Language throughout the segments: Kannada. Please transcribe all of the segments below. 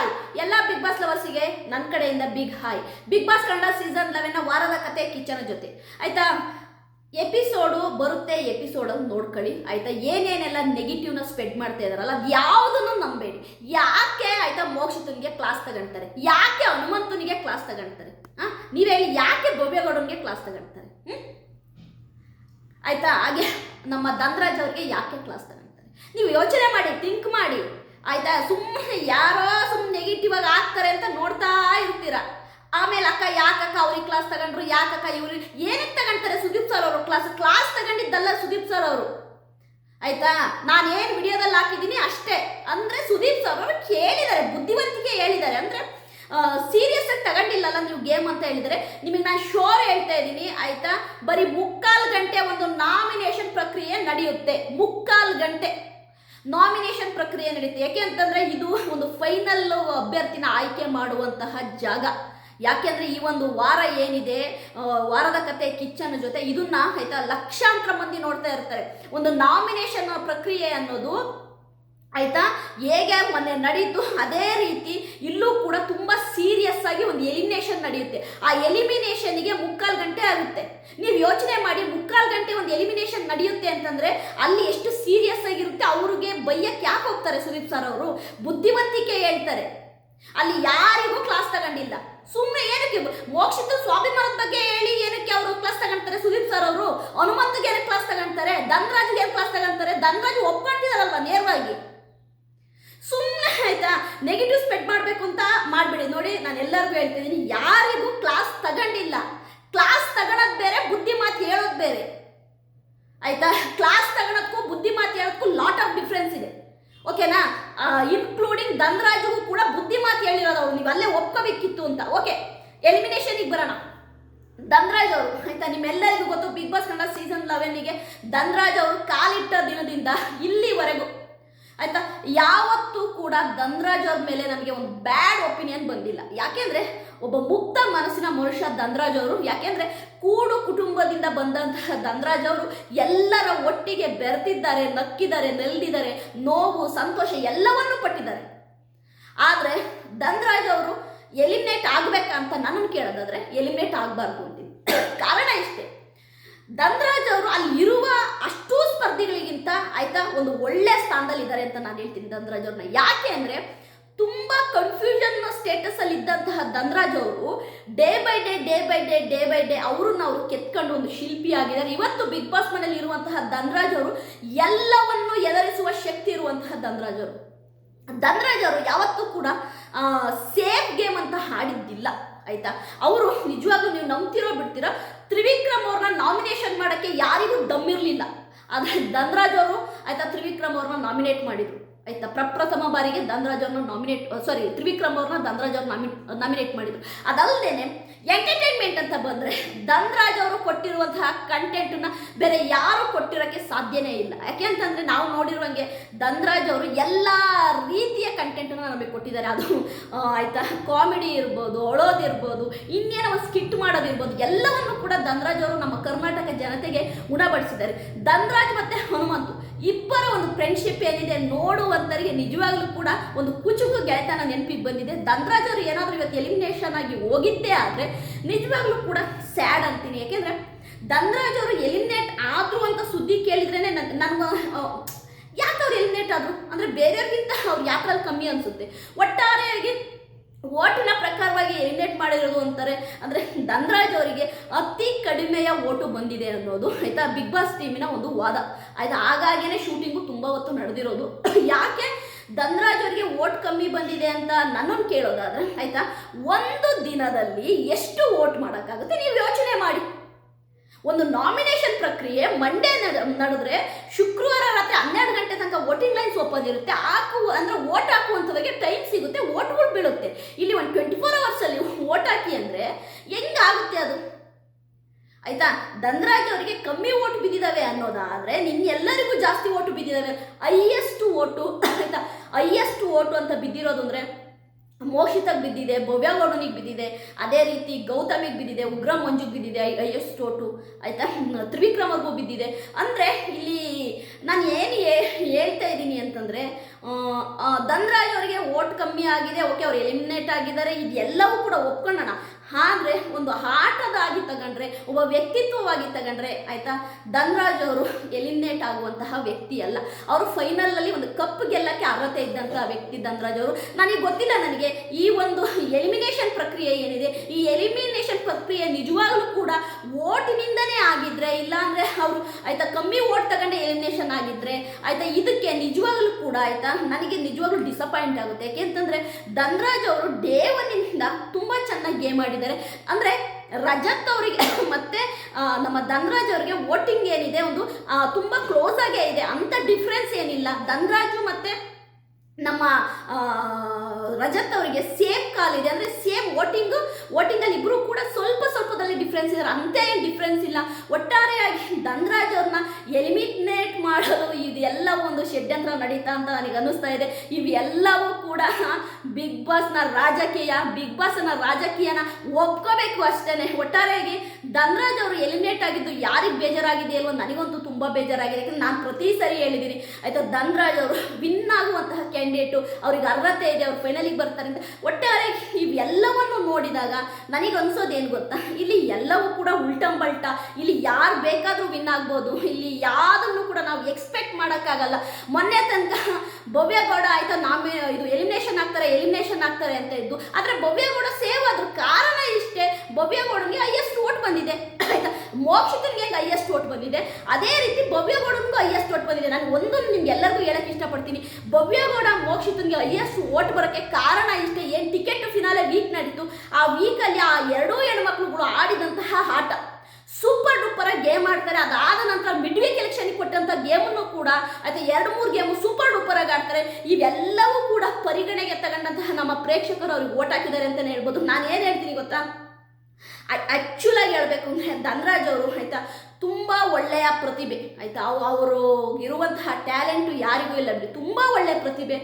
ಹಾಯ್. ಎಲ್ಲ ಬಿಗ್ ಬಾಸ್ ಲವರ್ಸಿಗೆ ನನ್ನ ಕಡೆಯಿಂದ big hi. Big boss Kannada season eleven ವಾರದ ಕತೆ, ಕಿಚ್ಚನ ಜೊತೆ. ಆಯ್ತಾ? ಎಪಿಸೋಡು ಬರುತ್ತೆ ಎಪಿಸೋಡ್ ನೋಡ್ಕೊಳ್ಳಿ. ಆಯ್ತಾ? ಏನೇನೆಲ್ಲ ನೆಗೆಟಿವ್ನ ಸ್ಪ್ರೆಡ್ ಮಾಡ್ತಾ ಇದಾರಲ್ಲ, ಅದು ಯಾವುದನ್ನು ನಂಬೇಡಿ. ಯಾಕೆ ಆಯ್ತಾ ಮೋಕ್ಷಿತನಿಗೆ ಕ್ಲಾಸ್ ತಗೊಂತಾರೆ ಯಾಕೆ ಹನುಮಂತನಿಗೆ ಕ್ಲಾಸ್ ತಗೊಂತಾರೆ ನೀವೇ ಯಾಕೆ ಭವ್ಯಗೌಡನಿಗೆ ಕ್ಲಾಸ್ ತಗೊಂತಾರೆ ಹ್ಞೂ ಆಯ್ತಾ? ಹಾಗೆ ನಮ್ಮ ಧನರಾಜ್ ಅವ್ರಿಗೆ ಯಾಕೆ ಕ್ಲಾಸ್ ತಗೊಂತಾರೆ ನೀವು ಯೋಚನೆ ಮಾಡಿ ಥಿಂಕ್ ಮಾಡಿ. ಆಯ್ತಾ? ಸುಮ್ಮನೆ ಯಾರೋ ಸುಮ್ಮನೆ ನೆಗೆಟಿವ್ ಆಗಿ ಆಗ್ತಾರೆ ಅಂತ ನೋಡ್ತಾ ಇರ್ತೀರಾ. ಆಮೇಲೆ ಅಕ್ಕ, ಯಾಕಕ್ಕ ಅವ್ರಿಗೆ ಕ್ಲಾಸ್ ತಗೊಂಡ್ರು? ಯಾಕಕ್ಕ ಇವ್ರು? ಏನಕ್ಕೆ ತಗೊಂತಾರೆ ಸುದೀಪ್ ಸರ್ ಅವರು? ಕ್ಲಾಸ್ ಕ್ಲಾಸ್ ತಗೊಂಡಿದ್ದಲ್ಲ ಸುದೀಪ್ ಸರ್ ಅವರು. ಆಯ್ತಾ? ನಾನು ಏನು ವಿಡಿಯೋದಲ್ಲಿ ಹಾಕಿದ್ದೀನಿ ಅಷ್ಟೇ. ಅಂದ್ರೆ ಸುದೀಪ್ ಸರ್ ಅವರು ಕೇಳಿದ್ದಾರೆ, ಬುದ್ಧಿವಂತಿಕೆ ಹೇಳಿದ್ದಾರೆ. ಅಂದ್ರೆ ಸೀರಿಯಸ್ ಆಗಿ ತಗೊಂಡಿಲ್ಲಲ್ಲ ನೀವು ಗೇಮ್ ಅಂತ ಹೇಳಿದರೆ ನಿಮಗೆ ನಾನು ಶೋರ್ ಹೇಳ್ತಾ ಇದ್ದೀನಿ, ಆಯ್ತಾ? ಬರೀ ಮುಕ್ಕಾಲು ಗಂಟೆ ಒಂದು ನಾಮಿನೇಷನ್ ಪ್ರಕ್ರಿಯೆ ನಡೆಯುತ್ತೆ. ಮುಕ್ಕಾಲು ಗಂಟೆ. ನಾಮಿನೇಷನ್ ಪ್ರಕ್ರಿಯೆ ನಡೆಯುತ್ತೆ ಯಾಕೆ ಅಂತಂದ್ರೆ ಇದು ಒಂದು ಫೈನಲ್ ಅಭ್ಯರ್ಥಿನ ಆಯ್ಕೆ ಮಾಡುವಂತಹ ಜಾಗ. ಯಾಕೆಂದ್ರೆ ಈ ಒಂದು ವಾರ ಏನಿದೆ ವಾರದ ಕತೆ ಕಿಚ್ಚನ್ ಜೊತೆ ಇದನ್ನ ಆಯ್ತಾ ಲಕ್ಷಾಂತರ ಮಂದಿ ನೋಡ್ತಾ ಇರ್ತಾರೆ. ಒಂದು ನಾಮಿನೇಷನ್ ಪ್ರಕ್ರಿಯೆ ಅನ್ನೋದು ಆಯ್ತಾ ಹೇಗೆ ಮೊನ್ನೆ ನಡೀತು ಅದೇ ರೀತಿ ಇಲ್ಲೂ ಕೂಡ ತುಂಬ ಸೀರಿಯಸ್ ಆಗಿ ಒಂದು ಎಲಿಮಿನೇಷನ್ ನಡೆಯುತ್ತೆ. ಆ ಎಲಿಮಿನೇಷನ್ಗೆ ಮುಕ್ಕಾಲು ಗಂಟೆ ಆಗುತ್ತೆ. ನೀವು ಯೋಚನೆ ಮಾಡಿ ಮುಕ್ಕಾಲು ಗಂಟೆ ಒಂದು ಎಲಿಮಿನೇಷನ್ ನಡೆಯುತ್ತೆ ಅಂತಂದ್ರೆ ಅಲ್ಲಿ ಎಷ್ಟು ಸೀರಿಯಸ್ ಆಗಿರುತ್ತೆ ಅವ್ರಿಗೆ ಬೈಯಕ್ಕೆ ಯಾಕೆ ಹೋಗ್ತಾರೆ ಸುದೀಪ್ ಸರ್ ಅವರು, ಬುದ್ಧಿವಂತಿಕೆ ಹೇಳ್ತಾರೆ. ಅಲ್ಲಿ ಯಾರಿಗೂ ಕ್ಲಾಸ್ ತಗೊಂಡಿಲ್ಲ. ಸುಮ್ಮನೆ ಏನಕ್ಕೆ ಮೋಕ್ಷಿತ ಸ್ವಾಭಿಮಾನದ ಬಗ್ಗೆ ಹೇಳಿ ಏನಕ್ಕೆ ಅವರು ಕ್ಲಾಸ್ ತಗೊಂತಾರೆ ಸುದೀಪ್ ಸರ್ ಅವರು? ಹನುಮಂತಗೆ ಏನಕ್ಕೆ ಕ್ಲಾಸ್ ತಗೊಂತಾರೆ? ಧನರಾಜ್ಗೆ ಏನು ಕ್ಲಾಸ್ ತಗೊಂತಾರೆ? ಧನರಾಜ್ ಒಪ್ಕೊಂಡಿದಾರಲ್ವ ನೇರವಾಗಿ? ಸುಮ್ಮನೆ ಆಯ್ತಾ ನೆಗೆಟಿವ್ ಸ್ಪ್ರೆಡ್ ಮಾಡಬೇಕು ಅಂತ ಮಾಡಬೇಡಿ. ನೋಡಿ, ನಾನು ಎಲ್ಲರಿಗೂ ಹೇಳ್ತಿದ್ದೀನಿ, ಯಾರಿಗೂ ಕ್ಲಾಸ್ ತಗೊಂಡಿಲ್ಲ. ಕ್ಲಾಸ್ ತಗೊಳೋದು ಬೇರೆ, ಬುದ್ಧಿ ಮಾತು ಹೇಳೋದು ಬೇರೆ. ಆಯ್ತಾ? ಕ್ಲಾಸ್ ತಗೊಳೋದಕ್ಕೂ ಬುದ್ಧಿ ಮಾತು ಹೇಳೋದಕ್ಕೂ ಲಾಟ್ ಆಫ್ ಡಿಫ್ರೆನ್ಸ್ ಓಕೆನಾ? ಇನ್ಕ್ಲೂಡಿಂಗ್ ಧನರಾಜ್ಗೂ ಕೂಡ ಬುದ್ಧಿ ಮಾತು ಹೇಳಿರೋದು ಅವ್ರು. ನೀವು ಅಲ್ಲೇ ಒಪ್ಕೋಬೇಕಿತ್ತು ಅಂತ. ಓಕೆ ಎಲಿಮಿನೇಷನಿಗೆ ಬರೋಣ. ಧನ್ರಾಜ್ ಅವರು, ಆಯ್ತಾ? ನಿಮ್ಮೆಲ್ಲರಿಗೂ ಗೊತ್ತು ಬಿಗ್ ಬಾಸ್ ಕನ್ನಡ ಸೀಸನ್ ಲೆವೆನ್ಗೆ ಧನ್ರಾಜ್ ಅವರು ಕಾಲಿಟ್ಟ ದಿನದಿಂದ ಇಲ್ಲಿವರೆಗೂ, ಆಯ್ತಾ? ಯಾವತ್ತೂ ಕೂಡ ಧನ್ರಾಜ್ ಅವ್ರ ಮೇಲೆ ನನಗೆ ಒಂದು ಬ್ಯಾಡ್ ಒಪಿನಿಯನ್ ಬಂದಿಲ್ಲ. ಯಾಕೆಂದ್ರೆ ಒಬ್ಬ ಮುಕ್ತ ಮನಸ್ಸಿನ ಮನುಷ್ಯ ಧನ್ರಾಜ್ ಅವರು. ಯಾಕೆಂದ್ರೆ ಕೂಡು ಕುಟುಂಬದಿಂದ ಬಂದಂತಹ ಧನ್ರಾಜ್ ಅವರು ಎಲ್ಲರ ಒಟ್ಟಿಗೆ ಬೆರೆತಿದ್ದಾರೆ, ನಕ್ಕಿದ್ದಾರೆ, ನೆಲ್ದಿದ್ದಾರೆ, ನೋವು, ಸಂತೋಷ ಎಲ್ಲವನ್ನೂ ಪಟ್ಟಿದ್ದಾರೆ. ಆದರೆ ಧನ್ರಾಜ್ ಅವರು ಎಲಿಮಿನೇಟ್ ಆಗ್ಬೇಕಂತ ನನ್ನನ್ನು ಕೇಳೋದಾದ್ರೆ ಎಲಿಮಿನೇಟ್ ಆಗಬಾರ್ದು ಅಂತೀನಿ ಕಾರಣ ಇಷ್ಟೇ. ಧನ್ರಾಜ್ ಅವರು ಅಲ್ಲಿ ಇರುವ ಅಷ್ಟೂ ಸ್ಪರ್ಧಿಗಳಿಗಿಂತ ಆಯ್ತಾ ಒಂದು ಒಳ್ಳೆ ಸ್ಥಾನದಲ್ಲಿದ್ದಾರೆ ಅಂತ ನಾನು ಹೇಳ್ತೀನಿ ಧನ್ರಾಜ್ ಅವ್ರನ್ನ. ಯಾಕೆ ಅಂದ್ರೆ ತುಂಬಾ ಕನ್ಫ್ಯೂಷನ್ ಸ್ಟೇಟಸ್ ಅಲ್ಲಿ ಇದ್ದಂತಹ ಧನರಾಜ್ ಅವರು day by day day by day day by day ಅವ್ರನ್ನ ಅವರು ಕೆತ್ಕೊಂಡು ಒಂದು ಶಿಲ್ಪಿ ಆಗಿದ್ದಾರೆ. ಇವತ್ತು ಬಿಗ್ ಬಾಸ್ ಮನೇಲಿ ಇರುವಂತಹ ಧನರಾಜ್ ಅವರು ಎಲ್ಲವನ್ನು ಎದುರಿಸುವ ಶಕ್ತಿ ಇರುವಂತಹ ಧನರಾಜ್ ಅವರು. ಧನರಾಜ್ ಅವರು ಯಾವತ್ತೂ ಕೂಡ ಸೇಫ್ ಗೇಮ್ ಅಂತ ಹಾಡಿದ್ದಿಲ್ಲ, ಆಯ್ತಾ? ಅವರು ನಿಜವಾಗ್ಲೂ ನೀವು ನಂಬ್ತಿರೋ ಬಿಡ್ತೀರೋ? ತ್ರಿವಿಕ್ರಮ್ ಅವ್ರನ್ನ ನಾಮಿನೇಷನ್ ಮಾಡೋಕ್ಕೆ ಯಾರಿಗೂ ದಮ್ಮಿರಲಿಲ್ಲ. ಆದರೆ ಧನರಾಜ್ ಅವರು, ಆಯ್ತಾ, ತ್ರಿವಿಕ್ರಮ್ ಅವ್ರನ್ನ ನಾಮಿನೇಟ್ ಮಾಡಿದ್ರು. ಆಯ್ತಾ? ಪ್ರಪ್ರಥಮ ಬಾರಿಗೆ ಧನ್ರಾಜ್ ಅವ್ರನ್ನ ನಾಮಿನೇಟ್ ಸಾರಿ ತ್ರಿವಿಕ್ರಮ್ ಅವ್ರನ್ನ ಧನ್ರಾಜ್ ಅವ್ರು ನಾಮಿ ನಾಮಿನೇಟ್ ಮಾಡಿದ್ರು. ಅದಲ್ಲದೆ ಎಂಟರ್ಟೈನ್ಮೆಂಟ್ ಅಂತ ಬಂದರೆ ದಂದ್ರಾಜ್ ಅವರು ಕೊಟ್ಟಿರುವಂತಹ ಕಂಟೆಂಟನ್ನ ಬೇರೆ ಯಾರು ಕೊಟ್ಟಿರೋಕ್ಕೆ ಸಾಧ್ಯನೇ ಇಲ್ಲ. ಯಾಕೆ ಅಂತಂದರೆ ನಾವು ನೋಡಿರುವಂಗೆ ದಂದ್ರಾಜ್ ಅವರು ಎಲ್ಲ ರೀತಿಯ ನಮಗೆ ಕೊಟ್ಟಿದ್ದಾರೆ. ಅದು ಆಯಿತಾ? ಕಾಮಿಡಿ ಇರ್ಬೋದು ಅಳೋದಿರ್ಬೋದು ಇನ್ನೇನೋ ಒಂದು ಸ್ಕಿಟ್ ಮಾಡೋದಿರ್ಬೋದು ಎಲ್ಲವನ್ನು ಕೂಡ ಧನರಾಜ್ ಅವರು ನಮ್ಮ ಕರ್ನಾಟಕ ಜನತೆಗೆ ಉಣಬಡಿಸಿದ್ದಾರೆ. ಧನ್ರಾಜ್ ಮತ್ತು ಹನುಮಂತು, ಇಬ್ಬರ ಒಂದು ಫ್ರೆಂಡ್ಶಿಪ್ ಏನಿದೆ ನೋಡುವಂಥವರಿಗೆ ನಿಜವಾಗ್ಲೂ ಕೂಡ ಒಂದು ಕುಚುಕು ಗೆಳೆತನ ನೆನಪಿಗೆ ಬಂದಿದೆ. ಧನರಾಜ್ ಅವರು ಏನಾದರೂ ಇವತ್ತು ಎಲಿಮಿನೇಷನ್ ಆಗಿ ಹೋಗಿದ್ದೇ ಆದರೆ ನಿಜವಾಗ್ಲೂ ಕೂಡ ಸ್ಯಾಡ್ ಅಂತೀನಿ. ಯಾಕೆಂದರೆ ಧನರಾಜ್ ಅವರು ಎಲಿಮಿನೇಟ್ ಆದ್ರು ಅಂತ ಸುದ್ದಿ ಕೇಳಿದ್ರೇ ಯಾಕೆ ಅವ್ರು ಎಲಿಮಿನೇಟ್ ಆದ್ರು, ಅಂದ್ರೆ ಬೇರೆಯವ್ರಿಗಿಂತ ಅವ್ರು ಯಾಕ್ರಲ್ಲಿ ಕಮ್ಮಿ ಅನ್ಸುತ್ತೆ. ಒಟ್ಟಾರೆಯಾಗಿ ಓಟಿನ ಪ್ರಕಾರವಾಗಿ ಎಲಿಮಿನೇಟ್ ಮಾಡಿರೋದು ಅಂತಾರೆ, ಅಂದರೆ ಧನ್ರಾಜ್ ಅವರಿಗೆ ಅತಿ ಕಡಿಮೆಯ ಓಟು ಬಂದಿದೆ ಅನ್ನೋದು, ಆಯ್ತಾ? ಬಿಗ್ ಬಾಸ್ ಟೀಮಿನ ಒಂದು ವಾದ. ಆಯ್ತಾ? ಹಾಗಾಗಿನೇ ಶೂಟಿಂಗು ತುಂಬ ಹೊತ್ತು ನಡೆದಿರೋದು. ಯಾಕೆ? ಧನ್ರಾಜ್ ಅವರಿಗೆ ಓಟ್ ಕಮ್ಮಿ ಬಂದಿದೆ ಅಂತ ನನ್ನನ್ನು ಕೇಳೋದಾದ್ರೆ, ಆಯ್ತಾ? ಒಂದು ದಿನದಲ್ಲಿ ಎಷ್ಟು ಓಟ್ ಮಾಡೋಕ್ಕಾಗುತ್ತೆ? ನೀವು ಯೋಚನೆ ಮಾಡಿ. ಒಂದು ನಾಮಿನೇಷನ್ ಪ್ರಕ್ರಿಯೆ ಮಂಡೇ ನಡೆದ್ರೆ ಶುಕ್ರವಾರ ರಾತ್ರಿ ಹನ್ನೆರಡು ಗಂಟೆ ತನಕ ವೋಟಿಂಗ್ ಲೈನ್ಸ್ ಓಪನ್ ಇರುತ್ತೆ. ಹಾಕು ಅಂದ್ರೆ ಓಟ್ ಹಾಕುವಂಥವ್ರಿಗೆ ಟೈಮ್ ಸಿಗುತ್ತೆ ಓಟ್ಗಳು ಬೀಳುತ್ತೆ. ಇಲ್ಲಿ ಒಂದು ಟ್ವೆಂಟಿ ಫೋರ್ ಅವರ್ಸಲ್ಲಿ ವೋಟ್ ಹಾಕಿ ಅಂದರೆ ಹೆಂಗಾಗುತ್ತೆ ಅದು? ಆಯ್ತಾ? ಧನರಾಜ್ ಅವರಿಗೆ ಕಮ್ಮಿ ಓಟ್ ಬಿದ್ದಿದ್ದಾವೆ ಅನ್ನೋದಾದ್ರೆ ನಿನ್ನೆಲ್ಲರಿಗೂ ಜಾಸ್ತಿ ಓಟು ಬಿದ್ದಿದ್ದಾವೆ ಹೈಯೆಸ್ಟ್ ಓಟು ಆಯ್ತಾ? ಹೈಯೆಸ್ಟ್ ಓಟು ಅಂತ ಬಿದ್ದಿರೋದು ಅಂದರೆ ಮೋಕ್ಷಿತಗೆ ಬಿದ್ದಿದೆ ಭವ್ಯಗೌಡನಿಗೆ ಬಿದ್ದಿದೆ, ಅದೇ ರೀತಿ ಗೌತಮಿಗೆ ಬಿದ್ದಿದೆ, ಉಗ್ರ ಮಂಜುಗೆ ಬಿದ್ದಿದೆ ಐಎಸ್ಟ್ ಓಟು ಆಯಿತಾ? ತ್ರಿವಿಕ್ರಮಗೂ ಬಿದ್ದಿದೆ. ಅಂದರೆ ಇಲ್ಲಿ ನಾನು ಏನು ಹೇಳ್ತಾ ಇದ್ದೀನಿ ಅಂತಂದರೆ ಧನರಾಜ್ ಅವರಿಗೆ ಓಟ್ ಕಮ್ಮಿ ಆಗಿದೆ, ಓಕೆ, ಅವ್ರು ಎಲಿಮಿನೇಟ್ ಆಗಿದ್ದಾರೆ ಇದೆಲ್ಲವೂ ಕೂಡ ಒಪ್ಕೊಳ್ಳೋಣ ಆದರೆ ಒಂದು ಆಟದಾಗಿ ತಗೊಂಡ್ರೆ, ಒಬ್ಬ ವ್ಯಕ್ತಿತ್ವವಾಗಿ ತಗೊಂಡ್ರೆ, ಆಯಿತಾ? ಧನ್ರಾಜ್ ಅವರು ಎಲಿಮಿನೇಟ್ ಆಗುವಂತಹ ವ್ಯಕ್ತಿ ಅಲ್ಲ ಅವರು ಫೈನಲಲ್ಲಿ ಒಂದು ಕಪ್ ಗೆಲ್ಲಕ್ಕೆ ಅರ್ಹತೆ ಇದ್ದಂತಹ ವ್ಯಕ್ತಿ ಧನ್ರಾಜ್ ಅವರು. ನನಗೆ ಗೊತ್ತಿಲ್ಲ ನನಗೆ, ಈ ಒಂದು ಎಲಿಮಿನೇಷನ್ ಪ್ರಕ್ರಿಯೆ ಏನಿದೆ? ಈ ಎಲಿಮಿನೇಷನ್ ಪ್ರಕ್ರಿಯೆ ನಿಜವಾಗಲೂ ಕೂಡ ಓಟಿನಿಂದನೇ ಆಗಿದ್ರೆ, ಇಲ್ಲಾಂದ್ರೆ ಅವರು, ಆಯ್ತಾ, ಕಮ್ಮಿ ಓಟ್ ತಗೊಂಡೆ ಎಲಿಮಿನೇಷನ್ ಆಗಿದ್ರೆ, ಆಯ್ತಾ, ಇದಕ್ಕೆ ನಿಜವಾಗಲೂ ಕೂಡ, ಆಯ್ತಾ, ನನಗೆ ನಿಜವಾಗ್ಲೂ ಡಿಸಪಾಯಿಂಟ್ ಆಗುತ್ತೆ. ಯಾಕೆಂತಂದ್ರೆ, ಧನ್ರಾಜ್ ಅವರು ಡೇ ಒನ್ನಿಂದ ಗೇಮ್ ಮಾಡಿದ್ದಾರೆ ಅಂದರೆ ರಜತ್ ಅವರಿಗೆ ಮತ್ತೆ ನಮ್ಮ ಧನ್ರಾಜ್ ಅವರಿಗೆ ವೋಟಿಂಗ್ ಏನಿದೆ ಒಂದು ತುಂಬ ಕ್ಲೋಸ್ ಆಗೇ ಇದೆ. ಅಂತ ಡಿಫ್ರೆನ್ಸ್ ಏನಿಲ್ಲ. ಧನ್ರಾಜು ಮತ್ತೆ ನಮ್ಮ ರಜತ್ ಅವರಿಗೆ ಸೇಮ್ ಕಾಲ್ ಇದೆ. ಅಂದ್ರೆ ಸೇಮ್ ವೋಟಿಂಗು ವೋಟಿಂಗಲ್ಲಿ ಇಬ್ರು ಕೂಡ ಸ್ವಲ್ಪ ಸ್ವಲ್ಪದಲ್ಲಿ ಡಿಫ್ರೆನ್ಸ್ ಇದ್ದಾರೆ. ಅಂತ ಏನು ಡಿಫ್ರೆನ್ಸ್ ಇಲ್ಲ. ಒಟ್ಟಾರೆಯಾಗಿ ಧನ್ರಾಜ್ ಅವ್ರನ್ನ ಎಲಿಮಿನೇಟ್ ಮಾಡೋದು ಇದೆಲ್ಲವೂ ಒಂದು ಷಡ್ಯಂತ್ರ ನಡೀತಾ ಅಂತ ನನಗೆ ಅನ್ನಿಸ್ತಾ ಇದೆ. ಇವೆಲ್ಲವೂ ಬಿಗ್ ಬಾಸ್ನ ರಾಜಕೀಯ ಬಿಗ್ ಬಾಸ್ನ ರಾಜಕೀಯನ ಒಪ್ಕೋಬೇಕು ಅಷ್ಟೇನೆ. ಒಟ್ಟಾರೆಯಾಗಿ ಧನ್ರಾಜ್ ಅವರು ಎಲಿಮಿನೇಟ್ ಆಗಿದ್ದು ಯಾರಿಗೆ ಬೇಜಾರಾಗಿದೆ ಅಲ್ವೋ ನನಗಂತೂ ತುಂಬ ಬೇಜಾರಾಗಿದೆ. ಯಾಕಂದ್ರೆ ನಾನು ಪ್ರತಿ ಸರಿ ಹೇಳಿದ್ದೀನಿ ಆಯಿತಾ ಧನ್ರಾಜ್ ಅವರು ವಿನ್ ಆಗುವಂತಹ ಕ್ಯಾಂಡಿಡೇಟು ಅವ್ರಿಗೆ ಅರ್ಹತೆ ಇದೆ, ಅವ್ರು ಫೈನಲಿಗೆ ಬರ್ತಾರೆ ಅಂತ. ಒಟ್ಟಾರೆ ಇವೆಲ್ಲವನ್ನು ನೋಡಿದಾಗ ನನಗೆ ಏನು ಗೊತ್ತಾ? ಇಲ್ಲಿ ಎಲ್ಲವೂ ಕೂಡ ಉಲ್ಟಂಬಲ್ಟ. ಇಲ್ಲಿ ಯಾರು ಬೇಕಾದರೂ ವಿನ್ ಆಗ್ಬೋದು. ಇಲ್ಲಿ ಯಾವುದನ್ನು ಕೂಡ ನಾವು ಮಾಡೋಕ್ಕಾಗಲ್ಲ. ಮೊನ್ನೆ ತನಕ ಭವ್ಯಗೌಡ ಆಯ್ತಾ ನಾಮಿ, ಇದು ಎಲಿಮಿನೇಷನ್ ಆಗ್ತಾರೆ ಎಲಿಮಿನೇಷನ್ ಆಗ್ತಾರೆ ಅಂತ ಇದ್ದು, ಆದರೆ ಭವ್ಯಗೌಡ ಸೇವ್ ಆದ್ರು ಕಾರಣ ಇಷ್ಟೇ ಭವ್ಯಗೌಡನಿಗೆ ಹೈಯೆಸ್ಟ್ ಓಟ್ ಬಂದಿದೆ. ಆಯ್ತಾ? ಮೋಕ್ಷಿತನಿಗೆ ಹೆಂಗೆ ಹೈಯೆಸ್ಟ್ ಓಟ್ ಬಂದಿದೆ. ಅದೇ ರೀತಿ ಭವ್ಯಗೌಡನಿಗೂ ಹೈಯೆಸ್ಟ್ ಓಟ್ ಬಂದಿದೆ. ನಾನು ಒಂದೊಂದು ನಿಮ್ಗೆ ಎಲ್ಲರಿಗೂ ಹೇಳಕ್ಕೆ ಇಷ್ಟಪಡ್ತೀನಿ. ಭವ್ಯಗೌಡ ಮೋಕ್ಷಿತನಿಗೆ ಹೈಯೆಸ್ಟ್ ಓಟ್ ಬರೋಕ್ಕೆ ಕಾರಣ ಇಷ್ಟೇ. ಏನು ಟಿಕೆಟ್ ಫಿನಾಲೆ ವೀಕ್ ನಡೀತು. ಆ ವೀಕಲ್ಲಿ ಆ ಎರಡೂ ಹೆಣ್ಮಕ್ಳುಗಳು ಆಡಿದಂತಹ ಆಟ. ಸೂಪರ್ ಡೂಪರ್ ಆಗಿ ಗೇಮ್ ಆಡ್ತಾರೆ. ಅದಾದ ನಂತರ ಮಿಡ್ ವೀಕ್ ಎಲೆಕ್ಷನ್ಗೆ ಕೊಟ್ಟಂತ ಗೇಮನ್ನು ಕೂಡ ಅಥವಾ ಎರಡು ಮೂರು ಗೇಮು ಸೂಪರ್ ಡೂಪರ್ ಆಗಿ ಆಡ್ತಾರೆ. ಇವೆಲ್ಲವೂ ಕೂಡ ಪರಿಗಣೆಗೆ ತಗೊಂಡಂತಹ ನಮ್ಮ ಪ್ರೇಕ್ಷಕರು ಅವ್ರಿಗೆ ಓಟ್ ಹಾಕಿದ್ದಾರೆ ಅಂತಲೇ ಹೇಳ್ಬೋದು. ನಾನು ಏನು ಹೇಳ್ತೀನಿ ಗೊತ್ತಾ? ಆ್ಯಕ್ಚುಲಾಗಿ ಹೇಳಬೇಕು ಅಂದರೆ ಧನರಾಜ್ ಅವರು, ಆಯಿತಾ? ತುಂಬ ಒಳ್ಳೆಯ ಪ್ರತಿಭೆ. ಆಯಿತಾ? ಅವು ಅವರು ಇರುವಂತಹ ಟ್ಯಾಲೆಂಟು ಯಾರಿಗೂ ಇಲ್ಲ. ಬಿಡಿ ತುಂಬ ಒಳ್ಳೆಯ ಪ್ರತಿಭೆ.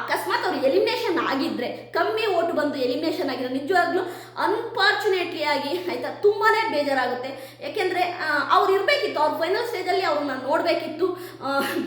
ಅಕಸ್ಮಾತ್ ಅವರು ಎಲಿಮಿನೇಷನ್ ಆಗಿದ್ದರೆ ಕಮ್ಮಿ ಓಟು ಬಂದು ಎಲಿಮಿನೇಷನ್ ಆಗಿದ್ರೆ ನಿಜವಾಗ್ಲೂ ಅನ್ಫಾರ್ಚುನೇಟ್ಲಿ ಆಗಿ, ಆಯಿತಾ? ತುಂಬಾ ಬೇಜಾರಾಗುತ್ತೆ. ಯಾಕೆಂದರೆ ಅವ್ರು ಇರಬೇಕಿತ್ತು. ಅವ್ರ ಫೈನಲ್ ಸ್ಟೇಜಲ್ಲಿ ಅವ್ರನ್ನ ನೋಡಬೇಕಿತ್ತು.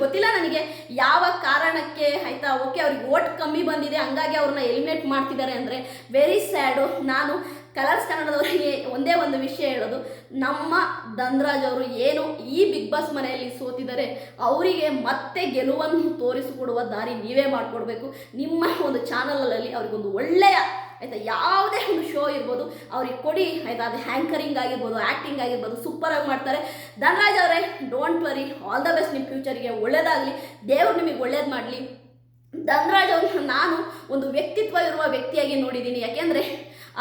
ಗೊತ್ತಿಲ್ಲ ನನಗೆ ಯಾವ ಕಾರಣಕ್ಕೆ, ಆಯಿತಾ? ಓಕೆ ಅವ್ರಿಗೆ ಓಟ್ ಕಮ್ಮಿ ಬಂದಿದೆ. ಹಂಗಾಗಿ ಅವ್ರನ್ನ ಎಲಿಮಿನೇಟ್ ಮಾಡ್ತಿದ್ದಾರೆ ಅಂದರೆ ವೆರಿ ಸ್ಯಾಡು ನಾನು ಕಲರ್ಸ್ ಕನ್ನಡದವರಿಗೆ ಒಂದೇ ಒಂದು ವಿಷಯ ಹೇಳೋದು, ನಮ್ಮ ಧನ್ರಾಜ್ ಅವರು ಏನು ಈ ಬಿಗ್ ಬಾಸ್ ಮನೆಯಲ್ಲಿ ಸೋತಿದ್ದಾರೆ ಅವರಿಗೆ ಮತ್ತೆ ಗೆಲುವನ್ನು ತೋರಿಸಿಕೊಡುವ ದಾರಿ ನೀವೇ ಮಾಡಿಕೊಡ್ಬೇಕು. ನಿಮ್ಮ ಒಂದು ಚಾನಲಲ್ಲಿ ಅವ್ರಿಗೊಂದು ಒಳ್ಳೆಯ, ಆಯಿತಾ, ಯಾವುದೇ ಒಂದು ಶೋ ಇರ್ಬೋದು, ಅವ್ರಿಗೆ ಕೊಡಿ, ಆಯ್ತಾ, ಅದು ಹ್ಯಾಂಕರಿಂಗ್ ಆಗಿರ್ಬೋದು, ಆ್ಯಕ್ಟಿಂಗ್ ಆಗಿರ್ಬೋದು ಸೂಪರಾಗಿ ಮಾಡ್ತಾರೆ. ಧನರಾಜ್ ಅವರೇ don't worry all the best ನಿಮ್ಮ ಫ್ಯೂಚರಿಗೆ ಒಳ್ಳೇದಾಗಲಿ, ದೇವರು ನಿಮಗೆ ಒಳ್ಳೇದು ಮಾಡಲಿ. ಧನರಾಜ್ ಅವ್ರನ್ನ ನಾನು ಒಂದು ವ್ಯಕ್ತಿತ್ವ ಇರುವ ವ್ಯಕ್ತಿಯಾಗಿ ನೋಡಿದ್ದೀನಿ. ಯಾಕೆಂದರೆ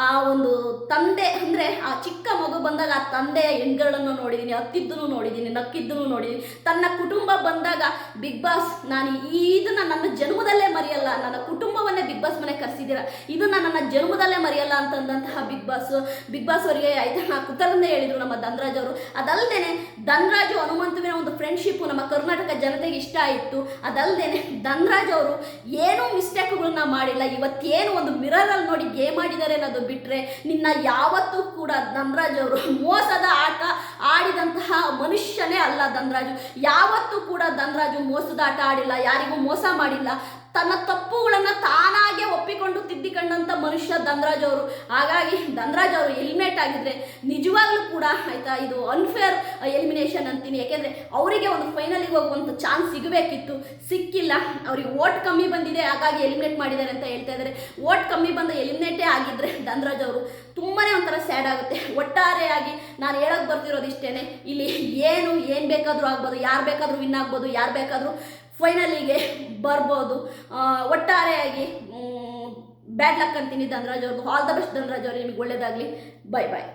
ಆ ಒಂದು ತಂದೆ, ಅಂದರೆ ಆ ಚಿಕ್ಕ ಮಗು ಬಂದಾಗ ಆ ತಂದೆಯ ಹೆಣ್ಗಳನ್ನು ನೋಡಿದ್ದೀನಿ ಹತ್ತಿದ್ದನ್ನು ನೋಡಿದ್ದೀನಿ ನಕ್ಕಿದ್ದನ್ನು ನೋಡಿದ್ದೀನಿ ತನ್ನ ಕುಟುಂಬ ಬಂದಾಗ, ಬಿಗ್ ಬಾಸ್, ನಾನು ಇದನ್ನು ನನ್ನ ಜನ್ಮದಲ್ಲೇ ಮರೆಯಲ್ಲ, ನನ್ನ ಕುಟುಂಬವನ್ನೇ ಬಿಗ್ ಬಾಸ್ ಮನೆ ಕರೆಸಿದ್ದೀರ. ಇದನ್ನು ನನ್ನ ಜನ್ಮದಲ್ಲೇ ಮರೆಯಲ್ಲ ಅಂತಂದಂತಹ ಬಿಗ್ ಬಾಸ್ ಬಿಗ್ ಬಾಸ್ ಅವರಿಗೆ ಆಯ್ತಾ ಕುತರನ್ನೇ ಹೇಳಿದರು ನಮ್ಮ ಧನರಾಜ್ ಅವರು. ಅದಲ್ಲದೆ ಧನರಾಜು ಹನುಮಂತುವಿನ ಒಂದು ಫ್ರೆಂಡ್ಶಿಪ್ಪು ನಮ್ಮ ಕರ್ನಾಟಕ ಜನತೆಗೆ ಇಷ್ಟ ಆಯಿತು. ಅದಲ್ಲದೆ ಧನರಾಜ್ ಅವರು ಏನೂ ಮಿಸ್ಟೇಕ್ಗಳನ್ನ ಮಾಡಿಲ್ಲ. ಇವತ್ತೇನು ಒಂದು ಮಿರರಲ್ಲಿ ನೋಡಿ ಗೇಮ್ ಆಡಿದ್ದಾರೆ ಅನ್ನೋದು ಬಿಟ್ಟರೆ ನಿನ್ನ ಯಾವತ್ತೂ ಕೂಡ ಧನರಾಜ್ ಅವರು ಮೋಸದ ಆಟ ಆಡಿದಂತಹ ಮನುಷ್ಯನೇ ಅಲ್ಲ ಧನ್ರಾಜು. ಯಾವತ್ತೂ ಕೂಡ ಧನ್ರಾಜು ಮೋಸದ ಆಟ ಆಡಿಲ್ಲ. ಯಾರಿಗೂ ಮೋಸ ಮಾಡಿಲ್ಲ. ತನ್ನ ತಪ್ಪುಗಳನ್ನು ತಾನಾಗೆ ಒಪ್ಪಿಕೊಂಡು ತಿದ್ದಿಕೊಂಡಂಥ ಮನುಷ್ಯ ಧನರಾಜ್ ಅವರು. ಹಾಗಾಗಿ ಧನರಾಜ್ ಅವರು ಎಲಿಮಿನೇಟ್ ಆಗಿದ್ರೆ ನಿಜವಾಗ್ಲೂ ಕೂಡ ಆಯ್ತಾ ಇದು ಅನ್ಫೇರ್ ಎಲಿಮಿನೇಷನ್ ಅಂತೀನಿ. ಯಾಕೆಂದರೆ ಅವರಿಗೆ ಒಂದು ಫೈನಲಿಗೆ ಹೋಗುವಂಥ ಚಾನ್ಸ್ ಸಿಗಬೇಕಿತ್ತು. ಸಿಕ್ಕಿಲ್ಲ. ಅವ್ರಿಗೆ ಓಟ್ ಕಮ್ಮಿ ಬಂದಿದೆ. ಹಾಗಾಗಿ ಎಲಿಮಿನೇಟ್ ಮಾಡಿದ್ದಾರೆ ಅಂತ ಹೇಳ್ತಾ ಇದ್ದಾರೆ. ಓಟ್ ಕಮ್ಮಿ ಬಂದ ಎಲಿಮಿನೇಟೇ ಆಗಿದ್ರೆ ಧನರಾಜ್ ಅವರು ತುಂಬಾ ಒಂಥರ ಸ್ಯಾಡ್ ಆಗುತ್ತೆ. ಒಟ್ಟಾರೆಯಾಗಿ ನಾನು ಹೇಳೋಕೆ ಬರ್ತಿರೋದು ಇಷ್ಟೇ ಇಲ್ಲಿ ಏನು ಏನು ಬೇಕಾದರೂ ಆಗ್ಬೋದು, ಯಾರು ಬೇಕಾದರೂ ವಿನ್ ಆಗ್ಬೋದು, ಯಾರು ಬೇಕಾದರೂ ಫೈನಲಿಗೆ ಬರ್ಬೋದು. ಒಟ್ಟಾರೆಯಾಗಿ ಬ್ಯಾಡ್ ಲಕ್ ಅಂತೀನಿ ಧನರಾಜ್ ಅವ್ರದ್ದು ಆಲ್ ದ ಬೆಸ್ಟ್ ಧನರಾಜ್ ಅವ್ರಿಗೆ ನಿಮಗೆ ಒಳ್ಳೇದಾಗಲಿ. Bye bye